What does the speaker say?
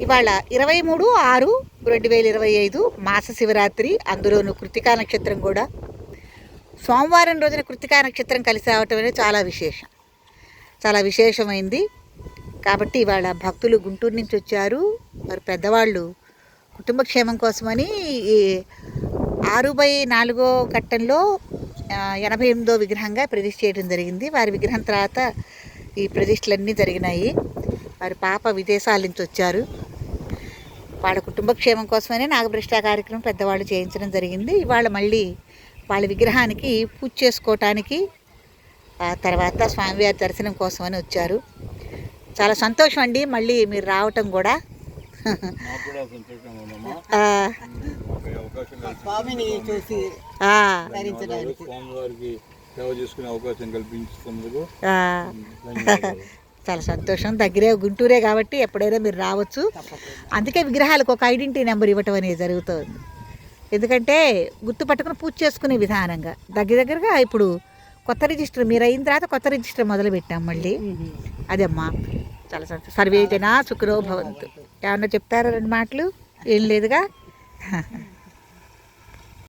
ఇవాళ ఇరవై మూడు ఆరు రెండు వేల ఇరవై ఐదు మాస శివరాత్రి. అందులోనూ కృతికా నక్షత్రం కూడా. సోమవారం రోజున కృతికా నక్షత్రం కలిసి రావటం అనేది చాలా విశేషం. చాలా విశేషమైంది. కాబట్టి ఇవాళ భక్తులు గుంటూరు నుంచి వచ్చారు. వారు పెద్దవాళ్ళు. కుటుంబక్షేమం కోసమని ఈ ఆరు బై నాలుగో ఘట్టంలో ఎనభై ఎనిమిదో విగ్రహంగా ప్రతిష్ఠ చేయడం జరిగింది. వారి విగ్రహం తర్వాత ఈ ప్రతిష్టలన్నీ జరిగినాయి. వారి పాప విదేశాల నుంచి వచ్చారు. వాళ్ళ కుటుంబ క్షేమం కోసమనే నాగప్రతిష్ఠ కార్యక్రమం పెద్దవాళ్ళు చేయించడం జరిగింది. ఇవాళ మళ్ళీ వాళ్ళ విగ్రహానికి పూజ చేసుకోవటానికి ఆ తర్వాత స్వామివారి దర్శనం కోసమని వచ్చారు. చాలా సంతోషం అండి మళ్ళీ మీరు రావటం కూడా. స్వామిని చూసి సేవ చేసుకునే అవకాశం చాలా సంతోషం. దగ్గరే గుంటూరే కాబట్టి ఎప్పుడైనా మీరు రావచ్చు. అందుకే విగ్రహాలకు ఒక ఐడెంటిటీ నెంబర్ ఇవ్వటం అనేది జరుగుతుంది. ఎందుకంటే గుర్తుపట్టుకుని పూజ చేసుకునే విధానంగా. దగ్గర దగ్గరగా ఇప్పుడు కొత్త రిజిస్టర్ మీరు అయిన తర్వాత కొత్త రిజిస్టర్ మొదలు పెట్టాం మళ్ళీ. అదమ్మా చాలా సంతోషం. సర్వే జనా సుఖరో భవంతు. ఏమన్నా చెప్తారా రెండు మాటలు? ఏం లేదుగా?